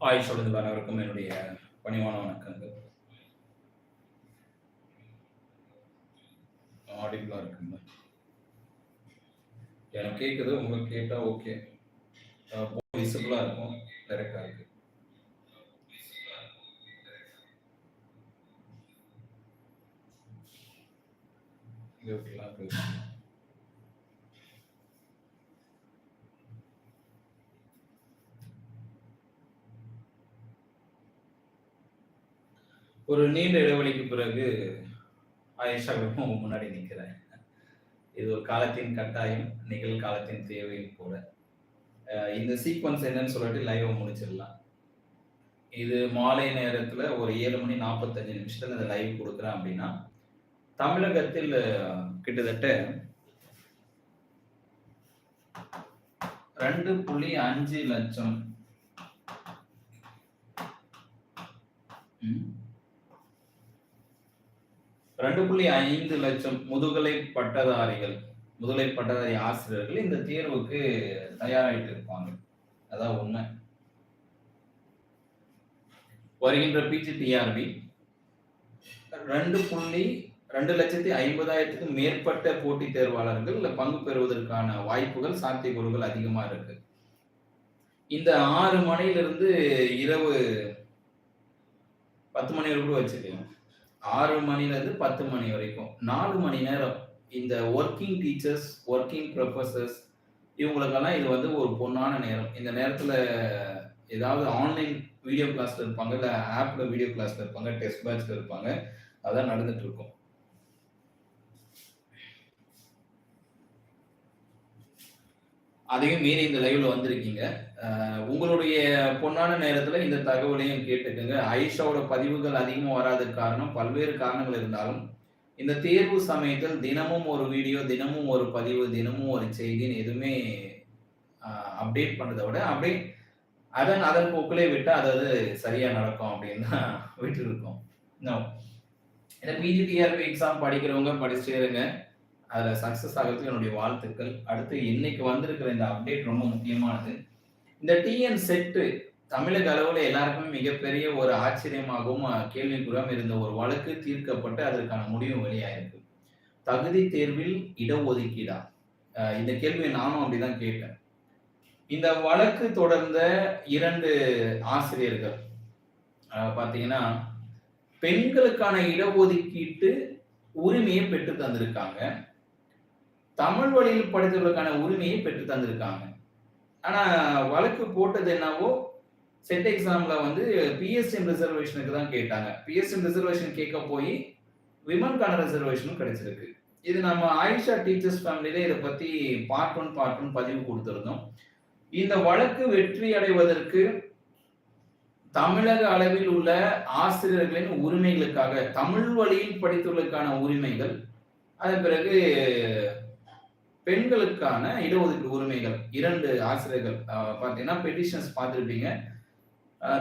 ஆயுஷ் சொல்லுங்கள் அனைவருக்கும் என்னுடைய பணிவான வணக்கங்கள். ஆடிபிளாக இருக்குங்க. எனக்கு கேட்குது உங்களுக்கு கேட்டால் ஓகே. விசிபிளாக இருக்கும் டைரெக்டாக இருக்கு. இது இருக்கு. ஒரு நீண்ட இடைவெளிக்கு பிறகு ஆயிஷாவிடம் உங்க முன்னாடி நிற்கிறேன் இது ஒரு காலத்தின் கட்டாயம் நிகழ்காலத்தின் தேவை கூட இந்த சீக்வன்ஸ் என்னன்னு சொல்லிட்டு லைவை முடிச்சிடலாம். இது மாலை நேரத்தில் ஒரு ஏழு மணி நாற்பத்தஞ்சு நிமிஷத்தில் இந்த லைவ் கொடுக்குறேன் அப்படின்னா தமிழகத்தில் கிட்டத்தட்ட ரெண்டு புள்ளி அஞ்சு லட்சம் ரெண்டு புள்ளி ஐந்து லட்சம் முதுகலை பட்டதாரிகள் முதுகலை பட்டதாரி ஆசிரியர்கள் இந்த தேர்வுக்கு தயாராகிட்டு இருப்பாங்க அதான் உண்மை. வருகின்ற பிஜிடிஆர்பி ரெண்டு புள்ளி ரெண்டு லட்சத்தி ஐம்பதாயிரத்துக்கும் மேற்பட்ட போட்டித் தேர்வாளர்கள் பங்கு பெறுவதற்கான வாய்ப்புகள் சாத்தியக்கூறுகள் அதிகமா இருக்கு. இந்த ஆறு மணிலிருந்து இரவு பத்து மணி வரைக்கும் கூட வச்சுக்கலாம். ஆறு மணிலேருந்து பத்து மணி வரைக்கும். நாலு மணி நேரம் இந்த ஒர்க்கிங் டீச்சர்ஸ் ஒர்க்கிங் ப்ரொஃபசர்ஸ் இவங்களுக்கெல்லாம் இது வந்து ஒரு பொன்னான நேரம். இந்த நேரத்தில் ஏதாவது ஆன்லைன் வீடியோ கிளாஸில் இருப்பாங்க இல்லை ஆப்பில் வீடியோ கிளாஸில் இருப்பாங்க டெஸ்ட் பேட்ச்ல இருப்பாங்க. அதான் நடந்துட்டு இருக்கும். அதையும் மீறி இந்த லைவ்ல வந்திருக்கீங்க. உங்களுடைய பொன்னான நேரத்துல இந்த தகவலையும் கேட்டுக்கோங்க. ஐஷாவோட பதிவுகள் அதிகமா வராததுக்கு காரணம் பல்வேறு காரணங்கள் இருந்தாலும் இந்த தேர்வு சமயத்தில் தினமும் ஒரு வீடியோ தினமும் ஒரு பதிவு தினமும் ஒரு செய்தின்னு எதுவுமே அப்டேட் பண்றதை விட அப்படியே அதன் அதன் போக்கிலே விட்டு அது சரியா நடக்கும் அப்படின்னு தான் விட்டு இருக்கோம் இந்த பிஜிடிஆர்பி எக்ஸாம் படிக்கிறவங்க படிச்சுட்டே இருங்க. அதில் சக்ஸஸ் ஆகிறதுக்கு என்னுடைய வாழ்த்துக்கள். அடுத்து இன்னைக்கு வந்திருக்கிற இந்த அப்டேட் ரொம்ப முக்கியமானது. இந்த டிஎன் செட்டு தமிழக அளவில் எல்லாருக்குமே மிகப்பெரிய ஒரு ஆச்சரியமாகவும் கேள்விக்குறம் இருந்த ஒரு வழக்கு தீர்க்கப்பட்டு அதற்கான முடிவு வெளியாயிருக்கு. தகுதி தேர்வில் இடஒதுக்கீடா? இந்த கேள்வியை நானும் அப்படிதான் கேட்டேன். இந்த வழக்கு தொடர்ந்த இரண்டு ஆசிரியர்கள் பார்த்தீங்கன்னா பெண்களுக்கான இடஒதுக்கீட்டு உரிமையை பெற்று தந்திருக்காங்க. தமிழ் வழியில் படித்தவர்களுக்கான உரிமையை பெற்று தந்திருக்காங்க. ஆனா வழக்கு போட்டது என்னவோ செட் எக்ஸாம்ல வந்து பிஎஸ்எம் ரிசர்வேஷனுக்கு தான் கேட்டாங்க. பிஎஸ்எம் ரிசர்வேஷன் கேட்க போய் விமன்கான ரிசர்வேஷனும் கிடைச்சிருக்கு. இது நம்ம ஆயிஷா டீச்சர்ஸ் ஃபேமிலியில இதை பத்தி பார்ட் ஒன் பார்ட் ஒன் பதிவு கொடுத்திருந்தோம். இந்த வழக்கு வெற்றி அடைவதற்கு தமிழக அளவில் உள்ள ஆசிரியர்களின் உரிமைகளுக்காக தமிழ் வழியில் படித்தவர்களுக்கான உரிமைகள் அதன் பிறகு பெண்களுக்கான இடஒதுக்கீடு உரிமைகள் இரண்டு ஆசிரியர்கள் பார்த்தீங்கன்னா பெட்டிஷன்ஸ் பார்த்துருப்பீங்க.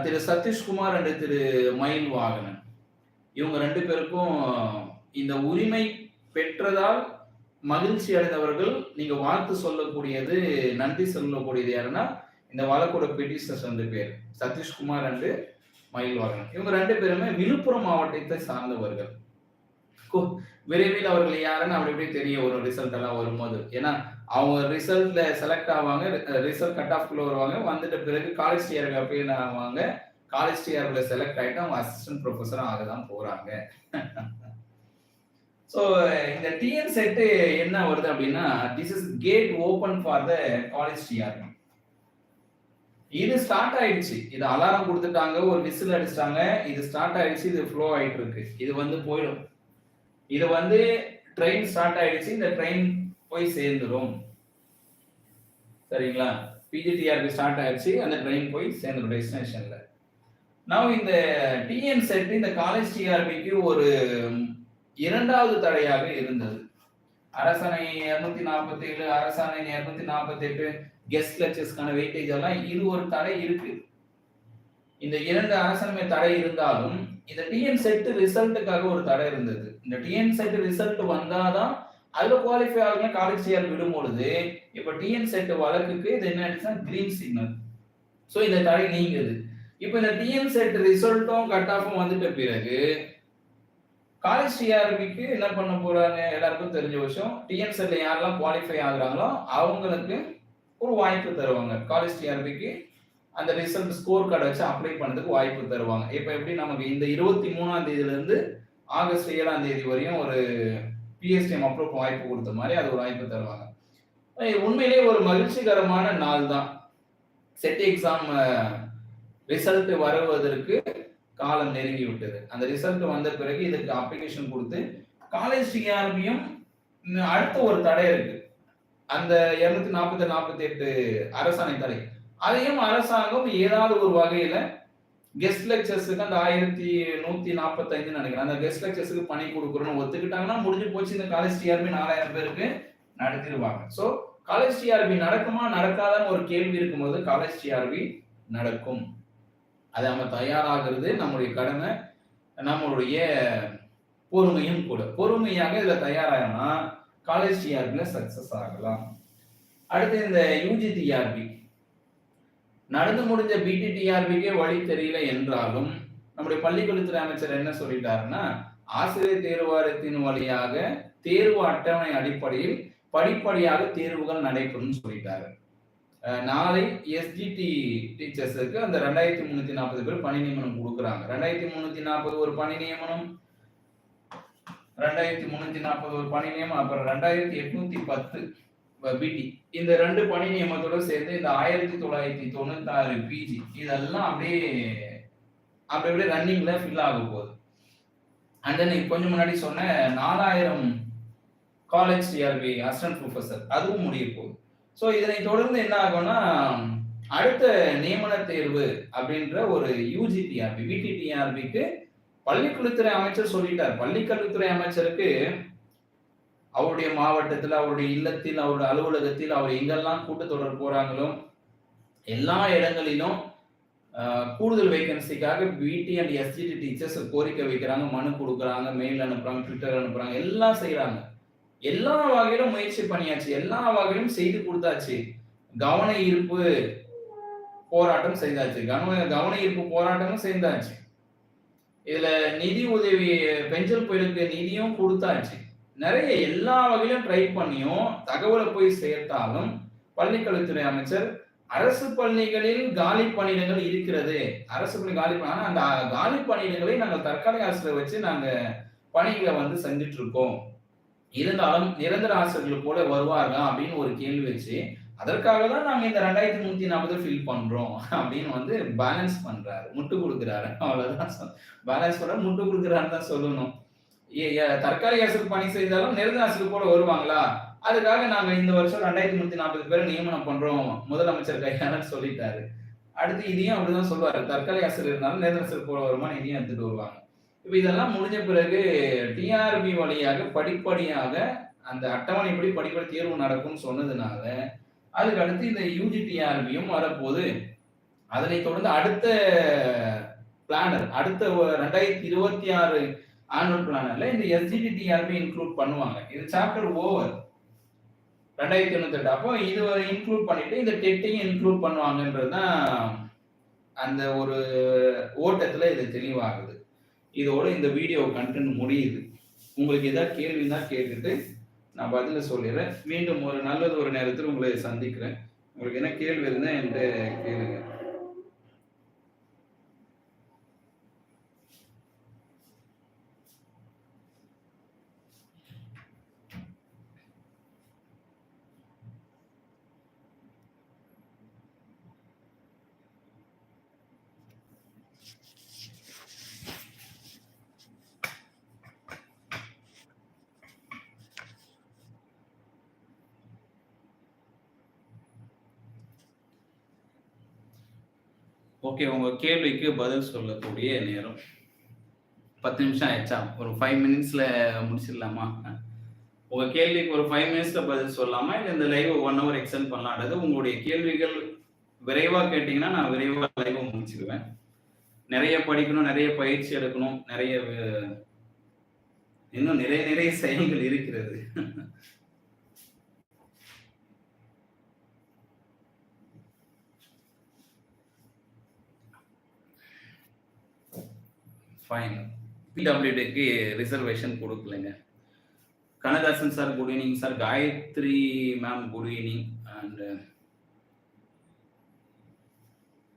திரு சதீஷ்குமார் அண்டு திரு மயில் வாகனன் இவங்க ரெண்டு பேருக்கும் இந்த உரிமை பெற்றதால் மகிழ்ச்சி அடைந்தவர்கள் நீங்க வாழ்த்து சொல்லக்கூடியது நன்றி சொல்லக்கூடியது யாருன்னா இந்த வழக்கோட பெட்டிஷன்ஸ் ரெண்டு பேர் சதீஷ்குமார் அண்டு மயில் வாகனன் இவங்க ரெண்டு பேருமே விழுப்புரம் மாவட்டத்தை சார்ந்தவர்கள். விரைவில் அவர்கள் யாருன்னு அப்படி இப்படி தெரிய ஒரு ரிசல்ட் எல்லாம் வரும்போது. ஏன்னா அவங்க ரிசல்ட்ல செலக்ட் ஆவாங்க ரிசல்ட் கட் ஆஃப் வருவாங்க. வந்துட்ட பிறகு காலேஜ் டிஆர்பி அப்படின்னு ஆவாங்க காலேஜ் டிஆர்ல செலக்ட் ஆயிட்டு அவங்க அசிஸ்டன்ட் ப்ரொஃபஸரும் ஆக தான் போறாங்க. ஸோ இந்த டிஎன் செட்டு என்ன வருது அப்படின்னா this is gate open for the college TR இது ஸ்டார்ட் ஆயிடுச்சு. இது அலாரம் கொடுத்துட்டாங்க ஒரு விசில் அடிச்சிட்டாங்க. இது ஸ்டார்ட் ஆயிடுச்சு இது ஃப்ளோ ஆயிட்டு இருக்கு. இது வந்து போயிடும். இது வந்து ட்ரெயின் ஸ்டார்ட் ஆயிடுச்சு இந்த ட்ரெயின் போய் சேர்ந்துடும் சரிங்களா? பிஜிடிஆர்பி ஸ்டார்ட் ஆயிடுச்சு அந்த ட்ரெயின் போய் சேர்ந்துடும் டெஸ்டினேஷன்ல நான் இந்த டிஎன் செட் இந்த காலேஜ் டிஆர்பிக்கு ஒரு இரண்டாவது தடையாக இருந்தது. அரசாணை இருநூத்தி நாற்பத்தி ஏழு அரசாணை இருநூத்தி நாற்பத்தி எட்டு கெஸ்ட் லெக்சர்ஸ்க்கான வெயிட்டேஜ் எல்லாம் இது ஒரு தடை இருக்கு. இந்த இரண்டு அரசன்மை தடை இருந்தாலும் இந்த டிஎன் செட் ரிசல்ட்டுக்காக ஒரு தடை இருந்தது. இந்த டிஎன் செட் ரிசல்ட் வந்தாதான் அதுல குவாலிஃபை ஆகுங்க காலேஜ் இயர் விடும் பொழுது இப்ப டிஎன் செட் வழக்குக்கு இது என்ன ஆயிடுச்சுன்னா கிரீன் சிக்னல் ஸோ இந்த தடை நீங்குது. இப்போ இந்த டிஎன் செட் ரிசல்ட்டும் கட் ஆஃபும் வந்துட்ட பிறகு காலேஜ் டிஆர்பிக்கு என்ன பண்ண போறாங்க? எல்லாருக்கும் தெரிஞ்ச விஷயம் டிஎன் செட்ல யாரெல்லாம் குவாலிஃபை ஆகுறாங்களோ அவங்களுக்கு ஒரு வாய்ப்பு தருவாங்க. காலேஜ் டிஆர்பிக்கு அந்த ரிசல்ட் ஸ்கோர் கார்டை வச்சு அப்ளை பண்ணதுக்கு வாய்ப்பு தருவாங்க. இப்போ எப்படி நமக்கு இந்த இருபத்தி மூணாம் தேதியில இருந்து ஆகஸ்ட் ஏழாம் தேதி வரையும் ஒரு பிஎஸ்டிஎம் அப்ரூவ் வாய்ப்பு கொடுத்த மாதிரி அது ஒரு வாய்ப்பு தருவாங்க. உண்மையிலேயே ஒரு மகிழ்ச்சிகரமான நாள் தான். செட் எக்ஸாம் ரிசல்ட் வருவதற்கு காலம் நெருங்கி விட்டது அந்த ரிசல்ட் வந்த பிறகு இதுக்கு அப்ளிகேஷன் கொடுத்து காலேஜ் டிஆர்பியும் அடுத்த ஒரு தடை இருக்கு. அந்த இருநூத்தி நாற்பத்தி நாற்பத்தி எட்டு அரசாணை தடை. அதையும் அரசாங்கம் ஏதாவது ஒரு வகையில கெஸ்ட் லெக்சர்ஸுக்கு அந்த ஆயிரத்தி நூத்தி நாற்பத்தஞ்சு நினைக்கிறேன். அந்த கெஸ்ட் லெக்சர்ஸுக்கு பணி கொடுக்குறோன்னு ஒத்துக்கிட்டாங்கன்னா முடிஞ்சு போச்சு. இந்த காலேஜ் டிஆர்பி நாலாயிரம் பேருக்கு நடத்திடுவாங்க. ஸோ காலேஜ் டிஆர்பி நடக்குமா நடக்காதான்னு ஒரு கேள்வி இருக்கும்போது காலேஜ் டிஆர்பி நடக்கும். அது நம்ம தயாராகிறது நம்முடைய கடமை நம்மளுடைய பொறுமையும் கூட. பொறுமையாக இதில் தயாராகனா காலேஜ் டிஆர்பியில் சக்ஸஸ் ஆகலாம். அடுத்து இந்த யூஜி டிஆர்பி நடந்து முடிஞ்ச பிடி டிஆர்பிக்கே வழி தெரியல என்றாலும் நம்முடைய பள்ளிக்கல்வித்துறை அமைச்சர் என்ன சொல்லிட்டாருன்னா ஆசிரியர் தேர்வாரத்தின் வழியாக தேர்வு அட்டவணை அடிப்படையில் படிப்படியாக தேர்வுகள் நடைபெறும் சொல்லிட்டாரு. நாளை எஸ்ஜிடி டீச்சர்ஸுக்கு அந்த ரெண்டாயிரத்தி முன்னூத்தி நாற்பது பேர் பணி நியமனம் கொடுக்குறாங்க. ரெண்டாயிரத்தி முன்னூத்தி நாற்பது ஒரு பணி நியமனம். ரெண்டாயிரத்தி முன்னூத்தி நாற்பது ஒரு பணி நியமனம். அப்புறம் ரெண்டாயிரத்தி எட்நூத்தி பத்து பிடி இந்த ரெண்டு பணி நியமத்தோட சேர்ந்து இந்த ஆயிரத்தி தொள்ளாயிரத்தி தொண்ணூத்தி ஆறு பிஜி இதெல்லாம் அப்படியே அப்படி அப்படியே ரன்னிங்ல ஃபில் ஆக போகுது. அண்ட் தென் கொஞ்சம் முன்னாடி சொன்ன நாலாயிரம் காலேஜ் டிஆர்பி அசிஸ்டன்ட் ப்ரொஃபஸர் அதுவும் முடிய போகுது. ஸோ இதனை தொடர்ந்து என்ன ஆகும்னா அடுத்த நியமன தேர்வு அப்படின்ற ஒரு யூஜிடிஆர்பி விடிடிஆர்பிக்கு பள்ளிக்கல்வித்துறை அமைச்சர் சொல்லிட்டார். பள்ளிக்கல்வித்துறை அமைச்சருக்கு அவருடைய மாவட்டத்தில் அவருடைய இல்லத்தில் அவருடைய அலுவலகத்தில் அவர் எங்கெல்லாம் கூட்டத்தொடர் போறாங்களோ எல்லா இடங்களிலும் கூடுதல் வேகன்சிக்காக பிடி அண்ட் எஸ்டிடி டீச்சர்ஸ் கோரிக்கை வைக்கிறாங்க மனு கொடுக்குறாங்க மெயில் அனுப்புறாங்க ட்விட்டர் அனுப்புறாங்க எல்லாம் செய்யறாங்க எல்லா வகையிலும் முயற்சி பண்ணியாச்சு எல்லா வகையிலும் செய்து கொடுத்தாச்சு. கவன ஈர்ப்பு போராட்டம் செய்தாச்சு. கவன கவன ஈர்ப்பு போராட்டமும் செய்தாச்சு. இதுல நிதி உதவி பெஞ்சல் புயலுக்கு நிதியும் கொடுத்தாச்சு. நிறைய எல்லா வகையிலும் ட்ரை பண்ணியும் தகவலை போய் சேர்த்தாலும் பள்ளிக்கல்வித்துறை அமைச்சர் அரசு பள்ளிகளில் காலி பணியிடங்கள் இருக்கிறது. அரசு பள்ளி காலி பண்ண அந்த காலி பணியிடங்களை நாங்கள் தற்காலிக ஆசிரியர் வச்சு நாங்கள் பணிகளை வந்து செஞ்சுட்டு இருக்கோம் இருந்தாலும் நிரந்தர ஆசிரியர்கள் கூட வருவார்களா அப்படின்னு ஒரு கேள்வி வச்சு அதற்காக தான் நாங்கள் இந்த ரெண்டாயிரத்தி நூத்தி நாற்பது ஃபில் பண்றோம் அப்படின்னு வந்து பேலன்ஸ் பண்றாரு. முட்டு கொடுக்குறாரு. அவ்வளவுதான். பேலன்ஸ் பண்ண முட்டு கொடுக்குறாருன்னு தான் சொல்லணும். தற்காலிக அரசுக்கு பணி செய்தாலும் நிரந்தர அரசுக்கு கூட வருவாங்களா? அதுக்காக நாங்க இந்த வருஷம் ரெண்டாயிரத்தி நூத்தி நாற்பது பேரை நியமனம் பண்றோம். முதலமைச்சர் கையான சொல்லிட்டாரு. அடுத்து இதையும் அப்படிதான் சொல்லுவாரு தற்காலிக அரசு இருந்தாலும் நிரந்தர ஆசிரியர் போல வருமா இதையும் எடுத்துட்டு வருவாங்க. இப்ப இதெல்லாம் முடிஞ்ச பிறகு டிஆர்பி வழியாக படிப்படியாக அந்த அட்டவணைப்படி படிப்படி தேர்வு நடக்கும்னு சொன்னதுனால அதுக்கு அடுத்து இந்த யூஜி டிஆர்பியும் வரப்போது அதனை தொடர்ந்து அடுத்த பிளானர் அடுத்த ரெண்டாயிரத்தி இருபத்தி ஆறு ஆனுவல் பிளானர்ல இந்த எஸ்ஜிடி இன்க்ளூட் பண்ணுவாங்க. இது சாப்டர் ஓவர் ரெண்டாயிரத்தி தொண்ணூத்தி எட்டு அப்போ இது இன்க்ளூட் பண்ணிட்டு இந்த டெட்டையும் இன்க்ளூட் பண்ணுவாங்கன்றது தான் அந்த ஒரு ஓட்டத்துல இது தெளிவாகுது. இதோட இந்த வீடியோ கண்டென்ட் முடியுது. உங்களுக்கு ஏதாவது கேள்வி தான் கேட்டுட்டு நான் பதில சொல்லிடுறேன். மீண்டும் ஒரு நல்லது ஒரு நேரத்தில் உங்களை சந்திக்கிறேன். உங்களுக்கு என்ன கேள்வி இருந்தால் என்கிட்ட கேளுங்க. ஓகே உங்க கேள்விக்கு பதில் சொல்லக்கூடிய நேரம். பத்து நிமிஷம் ஆயிடுச்சா? ஒரு ஃபைவ் மினிட்ஸ்ல முடிச்சிடலாமா? உங்க கேள்விக்கு ஒரு ஃபைவ் மினிட்ஸ்ல பதில் சொல்லலாமா? இல்லை இந்த லைவ் ஒன் ஹவர் எக்ஸ்டெண்ட் பண்ணலான்றது உங்களுடைய கேள்விகள் விரைவாக கேட்டிங்கன்னா நான் விரைவாக லைவ் முடிச்சிடுவேன் நிறைய படிக்கணும் நிறைய பயிற்சி எடுக்கணும் நிறைய இன்னும் நிறைய நிறைய செயல்கள் இருக்கிறது. ஃபைன் பிடபிள்யூடிக்கு reservation கொடுக்கலைங்க. Kanadasan sir good evening sir Gayathri ma'am good evening and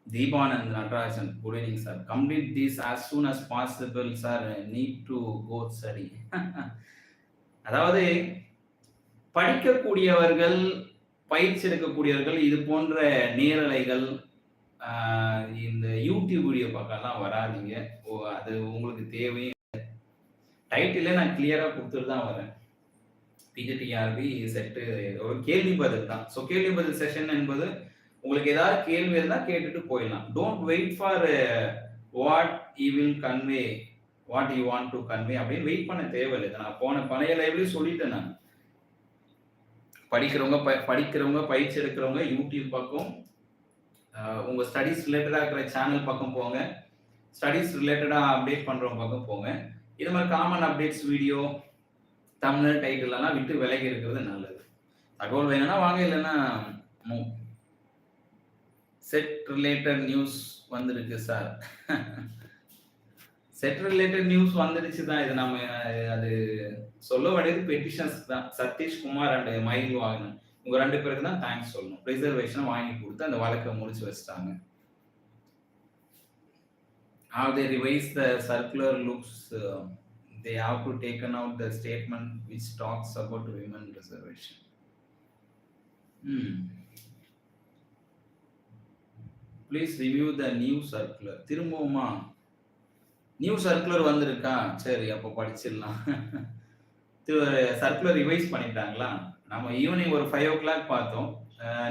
Deepanand Natarajan good evening sir complete this as soon as possible sir need to go சரி அதாவது படிக்கக்கூடியவர்கள் பயிற்சி எடுக்கக்கூடியவர்கள் இது போன்ற நேரலைகள் இந்த யூடியூப் வீடியோ பக்கம்லாம் வராதிங்க. ஓ அது உங்களுக்கு தேவையும் டைட்டிலே நான் கிளியராக கொடுத்துட்டு தான் வரேன். பிஜிடிஆர்பி செட்டு ஒரு கேள்வி பதில் தான். ஸோ கேள்வி பதில் செஷன் என்பது உங்களுக்கு ஏதாவது கேள்வி இருந்தால் கேட்டுட்டு போயிடலாம். Don't wait for what you will convey what you want to convey அப்படின்னு வெயிட் பண்ண தேவையில்லை. நான் போன பழைய லைவ்லேயும் சொல்லிட்டேன் நான். படிக்கிறவங்க ப படிக்கிறவங்க பயிற்சி எடுக்கிறவங்க யூடியூப் பக்கம் உங்க ஸ்டடீஸ் ரிலேட்டடாக இருக்கிற சேனல் பக்கம் போங்க. ஸ்டடீஸ் ரிலேட்டடாக அப்டேட் பண்ணுறவங்க பக்கம் போங்க. இது மாதிரி காமன் அப்டேட்ஸ் வீடியோ தமிழ் டைட்டிலெல்லாம் விட்டு விலகி இருக்கிறது நல்லது. தகவல் வேணும்னா வாங்க இல்லைன்னா மூ செட் ரிலேட்டட் நியூஸ் வந்துருக்கு சார் செட் ரிலேட்டட் நியூஸ் வந்துடுச்சு தான். இது நம்ம அது சொல்ல வேண்டியது பெட்டிஷன்ஸ் தான். சதீஷ்குமார் அண்ட் மயில் வாகனன் உங்க ரெண்டு பேருக்கு தான் தேங்க்ஸ் சொல்லணும் ரிசர்வேஷன் வாங்கி கொடுத்து அந்த வழக்கை முடிச்சு வச்சிட்டாங்க how they revise the circular looks uh, they have to taken out the statement which talks about women reservation hmm. please review the new circular திரும்பவுமா நியூ சர்க்குலர் வந்திருக்கா சரி அப்போ படிச்சிடலாம் சர்க்குலர் ரிவைஸ் பண்ணிட்டாங்களா நம்ம ஈவினிங் ஒரு ஃபைவ் ஓ கிளாக் பார்த்தோம்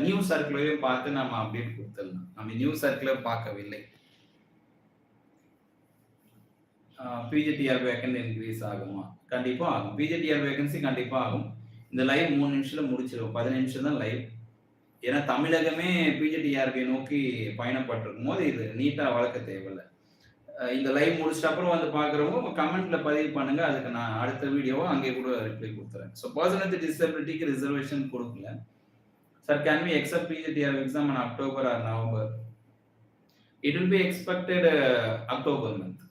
new சர்க்குலரையும் பார்த்து நம்ம அப்டேட் கொடுத்துடலாம். நம்ம நியூ சர்க்குலர் பார்க்கவில்லை. பிஜிடிஆர் வேக்கன்ட் இன்க்ரீஸ் ஆகுமா? கண்டிப்பாக ஆகும். பிஜிடிஆர் வேகன்சி கண்டிப்பாக ஆகும். இந்த லைவ் மூணு நிமிஷத்தில் முடிச்சிடும் பதினஞ்சு நிமிஷம் தான் லைவ் ஏன்னா தமிழகமே பிஜிடிஆர்பி நோக்கி பயணப்பட்டிருக்கும் போது இது நீட்டாக வளர்க்க தேவையில்லை. இந்த லைவ் முடிச்சிட்ட அப்புறம் வந்து பாக்குறவங்க கமெண்ட்ல பதிவு பண்ணுங்க. அதுக்கு நான் அடுத்த வீடியோவை அங்கே கூட ரிப்ளை கொடுத்துறேன். ஸோ பர்சன் வித் டிசபிலிட்டிக்கு ரிசர்வேஷன் கொடுக்கல. Sir can we expect PGTR exam in October or November it will be expected October month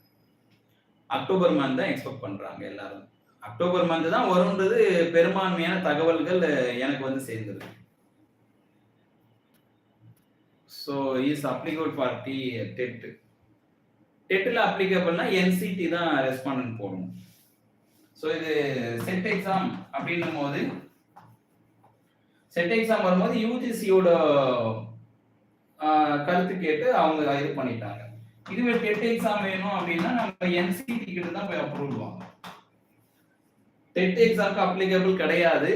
October month தான் எக்ஸ்பெக்ட் பண்றாங்க எல்லாரும். அக்டோபர் மந்த் தான் வரும்ன்றது பெரும்பான்மையான தகவல்கள் எனக்கு வந்து சேர்ந்தது so is applicable for T TET டெட்டில் அப்ளிகபிள்னா என்சிடி தான் ரெஸ்பாண்டன்ட் போடணும். ஸோ இது செட் எக்ஸாம் அப்படின்னும் போது செட் எக்ஸாம் வரும்போது யூஜிசியோட கருத்து கேட்டு அவங்க இது பண்ணிட்டாங்க. இதுவே டெட் எக்ஸாம் வேணும் அப்படின்னா நம்ம என்சிடி கிட்ட தான் போய் அப்ரூவல் வாங்கணும் டெட் எக்ஸாம்க்கு அப்ளிகபிள் கிடையாது.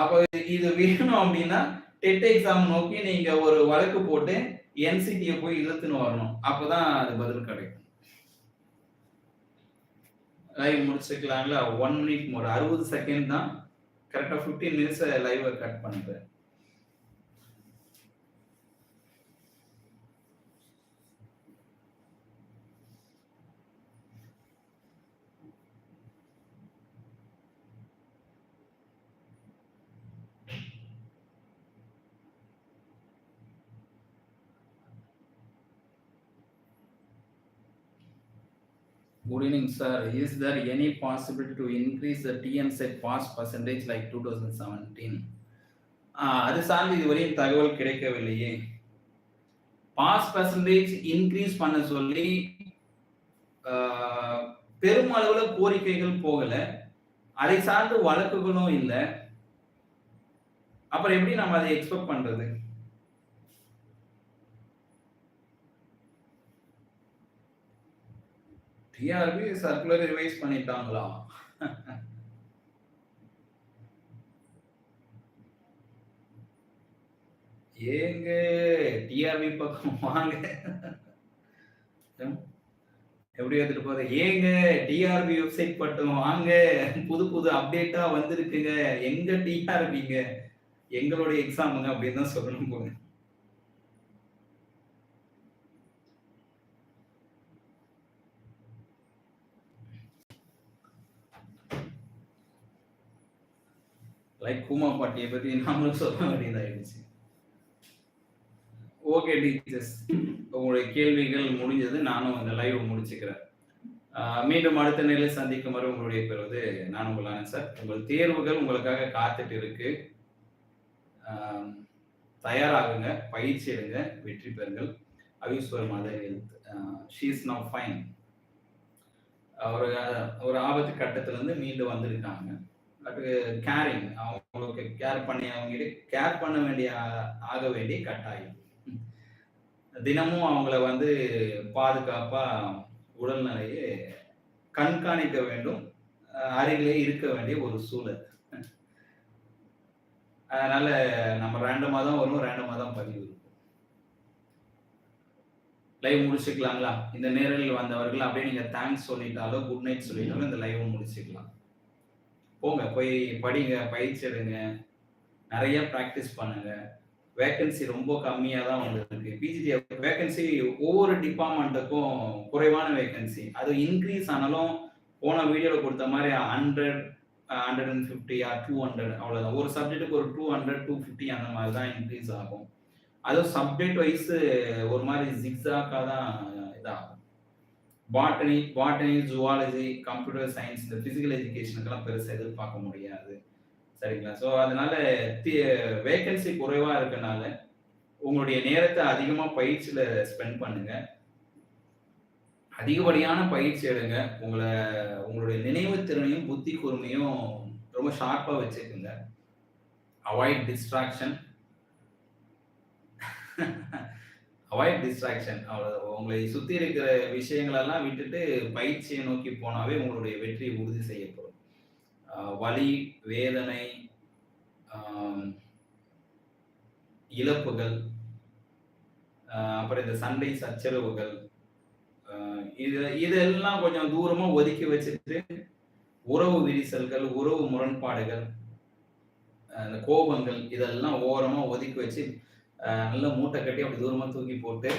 அப்போ இது வேணும் அப்படின்னா டெட் எக்ஸாம் நோக்கி நீங்க ஒரு வழக்கு போட்டு என்சிடியை போய் இழுத்துன்னு வரணும். அப்போதான் அது பதில் கிடைக்கும். லைவ் முடிச்சுக்கலாங்களா ஒன் மினிட் ஒரு அறுபது செகண்ட் தான். கரெக்டாக ஃபிஃப்டீன் மினிட்ஸ் லைவை கட் பண்ணுறேன் evening, sir. Is there any possibility to increase the TN set pass percentage like 2017? அது சார்ந்து இதுவரையும் தகவல் கிடைக்கவில்லையே பாஸ் பர்சன்டேஜ் இன்க்ரீஸ் பண்ண சொல்லி பெருமளவில் கோரிக்கைகள் போகலை அதை சார்ந்து வழக்குகளும் இல்லை அப்புறம் எப்படி நம்ம அதை எக்ஸ்பெக்ட் பண்றது டிஆர்பி சர்க்குலர் ரிவைஸ் பண்ணிட்டாங்களா? ஏங்க டிஆர்பி பக்கம் வாங்க. எப்படி எடுத்துட்டு போறது? ஏங்க டிஆர்பி வெப்சைட் பட்டம் வாங்க. புது புது அப்டேட்டா வந்திருக்குங்க. எங்க டிஆர்பிங்க எங்களுடைய எக்ஸாமுங்க அப்படின்னு தான் சொல்லணும் போங்க. லைக் கூமா பாட்டியை பத்தி நாமளும் சொல்ல வேண்டியதாயிடுச்சு ஓகே டீச்சர்ஸ் உங்களுடைய கேள்விகள் முடிஞ்சது. நானும் இந்த லைவ் முடிச்சுக்கிறேன். மீண்டும் அடுத்த நிலையில் சந்திக்கும் வரை உங்களுடைய பெறுவது நான் உங்களான சார். உங்கள் தேர்வுகள் உங்களுக்காக காத்துட்டு இருக்கு. தயாராகுங்க. பயிற்சி எடுங்க. வெற்றி பெறுங்கள். How is your mother health. She's now fine ஒரு ஒரு ஆபத்து கட்டத்திலேருந்து மீண்டு வந்திருக்காங்க. கேரிங் அவங்களுக்கு கேர் பண்ணி அவங்க கேர் பண்ண வேண்டிய ஆக வேண்டிய கட்டாயம். தினமும் அவங்கள வந்து பாதுகாப்பா உடல்நிலையை கண்காணிக்க வேண்டும். அருகிலே இருக்க வேண்டிய ஒரு சூழல். அதனால நம்ம ரேண்டமா தான் வரும் ரேண்டமா தான் பதிவு இருக்கும். லைவ் முடிச்சுக்கலாங்களா? இந்த நேரில் வந்தவர்கள் அப்படியே நீங்க தேங்க்ஸ் சொல்லிட்டாலோ குட் நைட் சொல்லிட்டாலோ இந்த லைவ் முடிச்சுக்கலாம். போங்க போய் படிங்க பயிற்சி எடுங்க. நிறைய ப்ராக்டிஸ் பண்ணுங்க. வேகன்சி ரொம்ப கம்மியாக தான் வந்திருக்கு. பிஜிடி வேகன்சி ஒவ்வொரு டிபார்ட்மெண்ட்டுக்கும் குறைவான வேகன்சி அது இன்க்ரீஸ் ஆனாலும் போன வீடியோவில் கொடுத்த மாதிரி hundred hundred and fifty or two hundred அவ்வளோதான் ஒரு சப்ஜெக்ட்டுக்கு ஒரு டூ ஹண்ட்ரட் டூ ஃபிஃப்டி அந்த மாதிரி தான் இன்க்ரீஸ் ஆகும். அதுவும் சப்ஜெக்ட் வைஸ் ஒரு மாதிரி ஜிக்ஸாக்காக தான் இதாகும். Botany botany zoology computer science இந்த ஃபிசிக்கல் எஜுகேஷனுக்கெல்லாம் பெருசாக எதிர்பார்க்க முடியாது. சரிங்களா? ஸோ அதனால வேகன்சி குறைவாக இருக்கனால உங்களுடைய நேரத்தை அதிகமாக பயிற்சியில் ஸ்பெண்ட் பண்ணுங்க. அதிகப்படியான பயிற்சி எடுங்க. உங்களை உங்களுடைய நினைவு திறனையும் புத்தி கூர்மையும் ரொம்ப ஷார்ப்பாக வச்சுக்கோங்க. அவாய்ட் டிஸ்ட்ராக்ஷன் அவாய்ட் டிஸ்ட்ராக்ஷன் அவ்வளோ உங்களை சுற்றி இருக்கிற விஷயங்களெல்லாம் விட்டுட்டு பயிற்சியை நோக்கி போனாவே உங்களுடைய வெற்றி உறுதி செய்யப்படும். வலி வேதனை இழப்புகள் அப்புறம் இந்த சண்டை சச்சரவுகள் ஆஹ் இது இதெல்லாம் கொஞ்சம் தூரமா ஒதுக்கி வச்சுட்டு உறவு விரிசல்கள் உறவு முரண்பாடுகள் கோபங்கள் இதெல்லாம் ஓரமா ஒதுக்கி வச்சு நல்ல மூட்டை கட்டி அப்படி தூரமாக தூக்கி போட்டு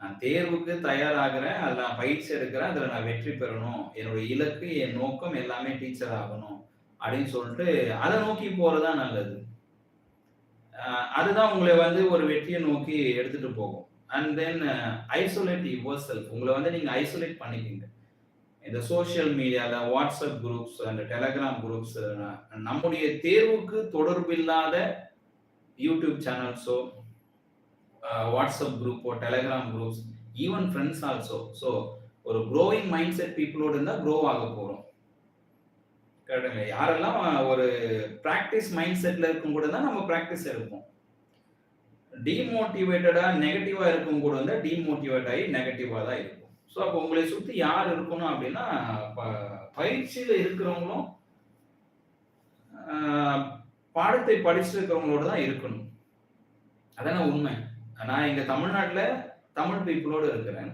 நான் தேர்வுக்கு தயாராகிறேன் அதில் நான் பயிற்சி எடுக்கிறேன் அதில் நான் வெற்றி பெறணும் என்னுடைய இலக்கு என் நோக்கம் எல்லாமே டீச்சர் ஆகணும் அப்படின்னு சொல்லிட்டு அதை நோக்கி போறதா நல்லது. அதுதான் உங்களை வந்து ஒரு வெற்றியை நோக்கி எடுத்துகிட்டு போகும். And then isolate yourself உங்களை வந்து நீங்கள் ஐசோலேட் பண்ணிக்கிங்க. இந்த சோஷியல் மீடியாவில் வாட்ஸ்அப் குரூப்ஸ் அந்த டெலகிராம் குரூப்ஸ் நம்முடைய தேர்வுக்கு தொடர்பில்லாத யூடியூப் சேனல்ஸோ WhatsApp குரூப்போ Telegram groups even friends also so ஒரு க்ரோவிங் மைண்ட் செட் பீப்புளோடு இருந்தால் க்ரோ ஆக போகிறோம் கரெக்டுங்க யாரெல்லாம் ஒரு ப்ராக்டிஸ் மைண்ட் செட்டில் இருக்கும் கூட தான் நம்ம ப்ராக்டிஸ் இருப்போம் டிமோட்டிவேட்டடாக நெகட்டிவாக இருக்கும் கூட இருந்தால் டிமோட்டிவேட் ஆகி நெகட்டிவாக தான் இருக்கும். ஸோ அப்போ உங்களை சுற்றி யார் இருக்கணும் அப்படின்னா ப- பயிற்சியில் இருக்கிறவங்களும் பாடத்தை படிச்சிருக்கிறவங்களோட தான் இருக்கணும். அதான உண்மை? நான் இங்க தமிழ்நாட்டுல தமிழ் பீப்புளோட இருக்கிறேன்.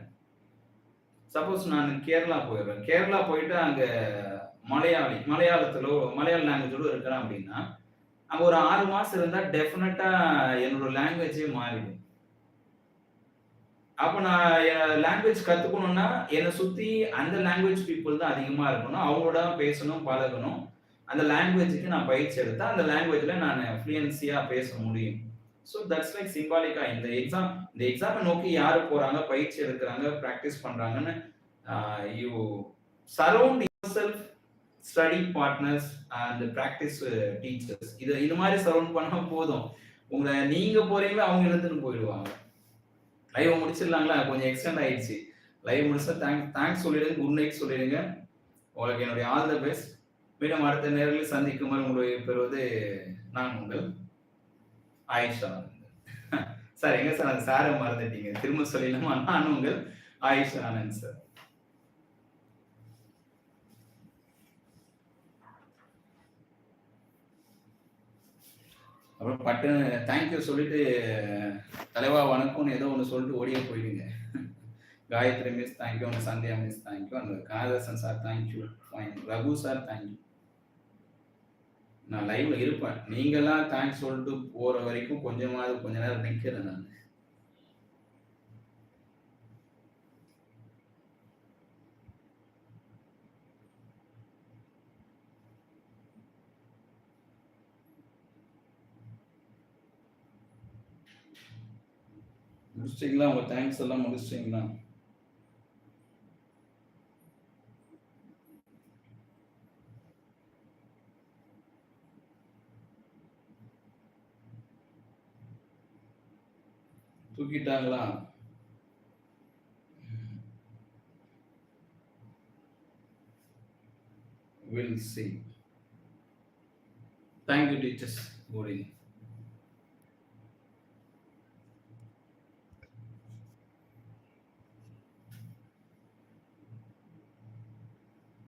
சப்போஸ் நான் கேரளா போயிடுறேன். கேரளா போயிட்டு அங்க மலையாளி மலையாளத்திலோ மலையாள லாங்குவேஜோட இருக்கிறேன் அப்படின்னா அங்க ஒரு ஆறு மாசம் இருந்தா டெஃபினட்டா என்னோட லாங்குவேஜே மாறிடும். அப்போ நான் லாங்குவேஜ் கத்துக்கணும்னா என்னை சுத்தி அந்த லாங்குவேஜ் பீப்புள் தான் அதிகமா இருக்கணும். அவங்களோட பேசணும் பழகணும். அந்த லாங்குவேஜுக்கு நான் பயிற்சி எடுத்தா அந்த லாங்குவேஜ்ல நான் ஃப்ளூயன்சியா பேச முடியும். ஸோ தட்ஸ் லைக் சிம்பாலிக்கா இந்த எக்ஸாம் இந்த எக்ஸாமை நோக்கி யாரு போறாங்க பயிற்சி எடுக்கிறாங்க ப்ராக்டிஸ் பண்றாங்கன்னு you surround yourself study partners and practice teachers இது இது மாதிரி சரௌண்ட் பண்ணா போதும். உங்களை நீங்க போகிறீங்களோ அவங்க இழுத்துன்னு போயிடுவாங்க. லைவ் முடிச்சிடலாங்களா? கொஞ்சம் எக்ஸ்டெண்ட் ஆயிடுச்சு. லைவ் முடிச்சா தேங்க்ஸ் தேங்க்ஸ் சொல்லிடுங்க குட் நைட் சொல்லிடுங்க. உங்களுக்கு என்னுடைய ஆல் த பெஸ்ட் மீண்டும் அடுத்த நேரில் சந்திக்கும் வரை பெறுவது நான் உங்கள் ஆயிஷா சார் எங்க சார் அந்த சாரை மறந்துட்டீங்க? திரும்ப சொல்லிடலாமா நான் உங்கள் ஆயிஷா ஆனந்த் சார். அப்புறம் பட்டுன்னு தேங்க்யூ சொல்லிட்டு தலைவா வணக்கம்னு ஏதோ ஒன்று சொல்லிட்டு ஓடியே போயிடுங்க. காயத்ரி மிஸ் தேங்க்யூ ஒன்று சந்தியா மிஸ் தேங்க்யூ அந்த Kadharsan sir thank you Raghu sir thank you நான் லைவ்ல இருப்பேன். நீங்களா தேங்க்ஸ் சொல்லிட்டு போற வரைக்கும் கொஞ்சமாவது கொஞ்ச நேரம் நிக்கிறேன் நான். முடிச்சிட்டிங்களா? உங்க தேங்க்ஸ் எல்லாம் முடிச்சிட்டிங்களா? தூக்கிட்டாங்களா? Will see thank you teachers போடிங்க